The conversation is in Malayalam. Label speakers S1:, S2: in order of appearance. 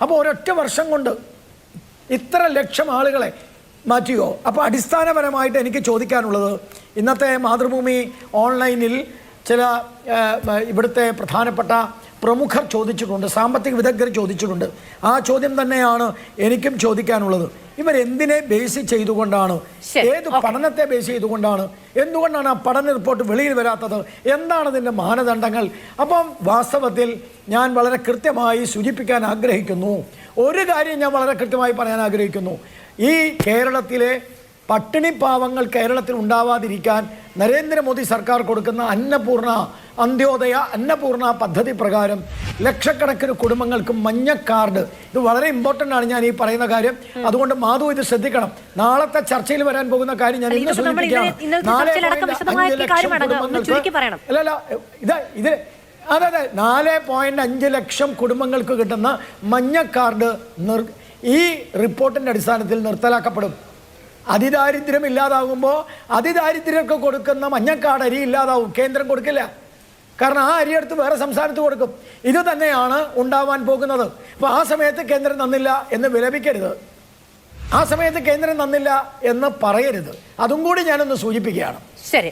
S1: അപ്പോൾ ഒരൊറ്റ വർഷം കൊണ്ട് ഇത്ര ലക്ഷം ആളുകളെ മാറ്റിയോ? അപ്പോൾ അടിസ്ഥാനപരമായിട്ട് എനിക്ക് ചോദിക്കാനുള്ളത് ഇന്നത്തെ മാതൃഭൂമി ഓൺലൈനിൽ ചില ഇവിടുത്തെ പ്രധാനപ്പെട്ട പ്രമുഖർ ചോദിച്ചിട്ടുണ്ട് സാമ്പത്തിക വിദഗ്ധർ ചോദിച്ചിട്ടുണ്ട്. ആ ചോദ്യം തന്നെയാണ് എനിക്കും ചോദിക്കാനുള്ളത്. ഇവരെന്തിനെ ബേസ് ചെയ്തുകൊണ്ടാണ്? ഏത് പഠനത്തെ ബേസ് ചെയ്തുകൊണ്ടാണ്? എന്തുകൊണ്ടാണ് ആ പഠന റിപ്പോർട്ട് വെളിയിൽ വരാത്തത്? എന്താണ് അതിന്റെ മാനദണ്ഡങ്ങൾ? അപ്പം വാസ്തവത്തിൽ ഞാൻ വളരെ കൃത്യമായി സൂചിപ്പിക്കാൻ ആഗ്രഹിക്കുന്നു. ഒരു കാര്യം ഞാൻ വളരെ കൃത്യമായി പറയാൻ ആഗ്രഹിക്കുന്നു. ഈ കേരളത്തിലെ പട്ടിണി പാവങ്ങൾ കേരളത്തിൽ ഉണ്ടാവാതിരിക്കാൻ നരേന്ദ്രമോദി സർക്കാർ കൊടുക്കുന്ന അന്നപൂർണ അന്ത്യോദയ അന്നപൂർണ പദ്ധതി പ്രകാരം ലക്ഷക്കണക്കിന് കുടുംബങ്ങൾക്ക് മഞ്ഞ കാർഡ്. ഇത് വളരെ ഇമ്പോർട്ടന്റ് ആണ് ഞാൻ ഈ പറയുന്ന കാര്യം. അതുകൊണ്ട് മാധു ഇത് ശ്രദ്ധിക്കണം. നാളത്തെ ചർച്ചയിൽ വരാൻ പോകുന്ന കാര്യം ഞാൻ ഇന്ന് സൂചിപ്പിക്കുകയാണ്. അല്ലല്ല ഇത് ഇത് അതെ അതെ നാല് പോയിന്റ് അഞ്ച് ലക്ഷം കുടുംബങ്ങൾക്ക് കിട്ടുന്ന മഞ്ഞ കാർഡ് നിർ ഈ റിപ്പോർട്ടിന്റെ അടിസ്ഥാനത്തിൽ നിർത്തലാക്കപ്പെടും. അതിദാരിദ്ര്യം ഇല്ലാതാകുമ്പോൾ അതിദാരിദ്ര്യമൊക്കെ കൊടുക്കുന്ന മഞ്ഞക്കാട് അരി ഇല്ലാതാവും. കേന്ദ്രം കൊടുക്കില്ല. കാരണം ആ അരിയെടുത്ത് വേറെ സംസ്ഥാനത്ത് കൊടുക്കും. ഇത് തന്നെയാണ് ഉണ്ടാവാൻ പോകുന്നത്. അപ്പോൾ ആ സമയത്ത് കേന്ദ്രം തന്നില്ല എന്ന് വിലപിക്കരുത്. ആ സമയത്ത് കേന്ദ്രം തന്നില്ല എന്ന് പറയരുത്. അതും കൂടി ഞാനൊന്ന് സൂചിപ്പിക്കുകയാണ്.
S2: ശരി.